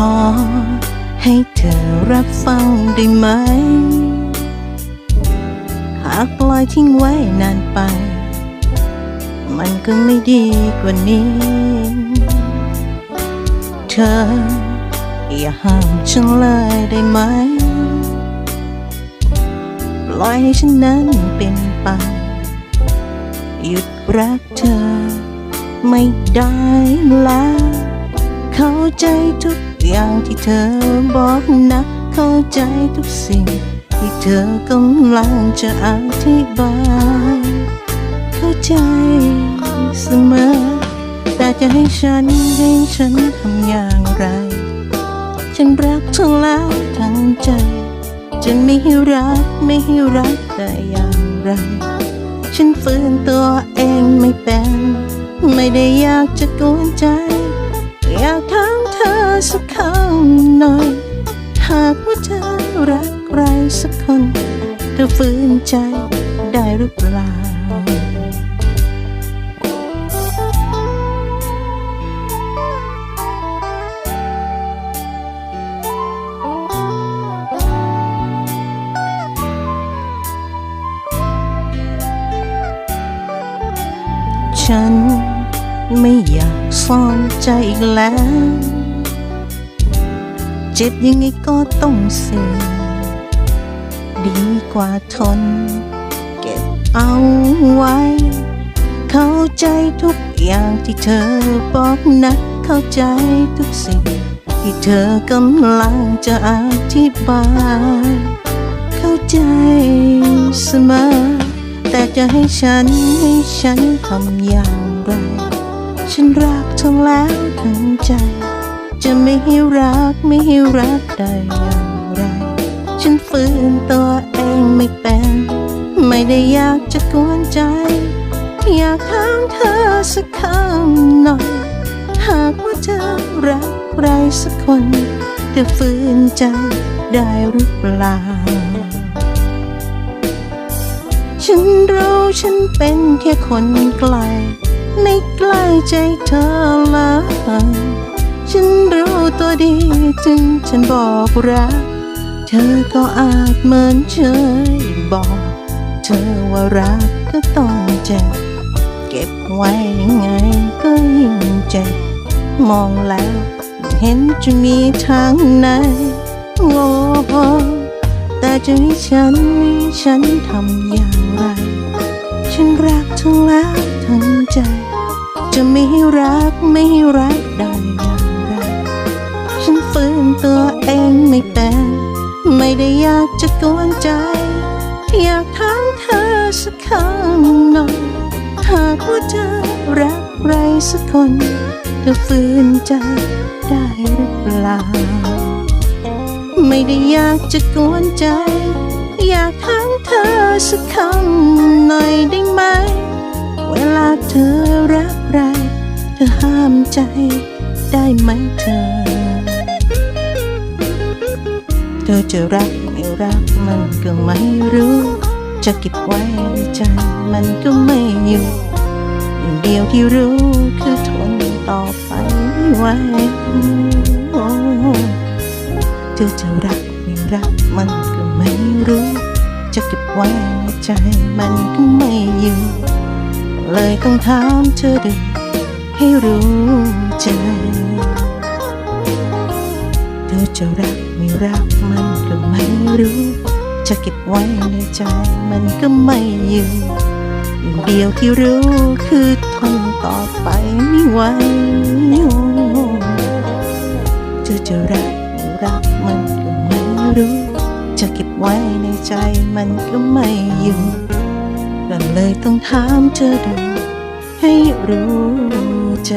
ขอให้เธอรับฟังได้ไหม หากปล่อยทิ้งไว้นานไป มันก็ไม่ดีกว่านี้ เธอ อย่าห้ามฉันเลยได้ไหม ปล่อยให้ฉันนั้นเป็นไป หยุดรักเธอ ไม่ได้แล้วเข้าใจทุก อย่างที่เธอบอกนะ เข้าใจทุกสิ่ง ที่เธอกำลังจะอธิบาย เข้าใจเสมอ แต่จะให้ฉันให้ฉันทำอย่างไร ฉันรักเธอแล้วทั้งใจ จะไม่ให้รักไม่ให้รักได้อย่างไร ฉันฝืนตัวเองไม่เป็น ไม่ได้อยากจะกวนใจ อยากถา เธอสักคำหน่อย หากว่าเธอรักใครสักคน เธอฝืนใจได้หรือเปล่าฉันไม่อยากซ่อนใจอีกแล้ว เจ็บยังไงก็ต้องเสียดีกว่าทน เก็บเอาไว้ เข้าใจทุกอย่างที่เธอบอกนะเข้าใจทุกสิ่ง ที่เธอกำลังจะอธิบาย เข้าใจเสมอ แต่จะให้ฉันให้ฉันทำอย่างไร ฉันรักเธอแล้วทั้งใจ จะไม่ให้รักไม่ให้รักได้อย่างไร ฉันฝืนตัวเองไม่เป็น ไม่ได้อยากจะกวนใจ อยากถามเธอสักคำหน่อย หากว่าเธอรักใครสักคนเธอฝืนใจได้หรือเปล่า ฉันรู้ฉันเป็นแค่คนไกล ไม่ใกล้ใจเธอเลย ดีจึงฉันบอกรัก เธอก็อาจเหมือนเฉยบอก เธอว่ารักก็ต้องเจ็บ เก็บไว้ยังไงก็ยิ่งเจ็บ มองแล้วเห็นจะมีทางไหนโง่แต่จะให้ฉันให้ฉันทำอย่างไร ฉันรักเธอแล้วทั้งใจ จะไม่ให้รักไม่ให้รักได้ ตัวเองไม่เป็น ไม่ได้อยากจะกวนใจ อยากถามเธอสักคำหน่อยหากว่าเธอรักใครสักคนเธอฝืนใจได้หรือเปล่า ไม่ได้อยากจะกวนใจ อยากถามเธอสักคำหน่อยได้ไหม เวลาเธอรักใครเธอห้ามใจได้ไหมเธอ เธอจะรักไม่รักมันก็ไม่รู้ จะเก็บไว้ในใจมันก็ไม่อยู่อย่างเดียวที่รู้คือทนต่อไปไม่ไหวโอ้เธอจะรักไม่รักมันก็ไม่รู้ จะเก็บไว้ในใจมันก็ไม่อยู่เลยต้องถามเธอดูให้รู้ใจ เธอจะรัก ไม่รักมันก็ไม่รู้ จะเก็บไว้ในใจมันก็ไม่อยู่อย่างเดียวที่รู้คือทนต่อไปไม่ไหวเธอจะรักไม่รักมันก็ไม่รู้ จะเก็บไว้ในใจมันก็ไม่อยู่ก็เลยต้องถามเธอดูให้รู้ใจ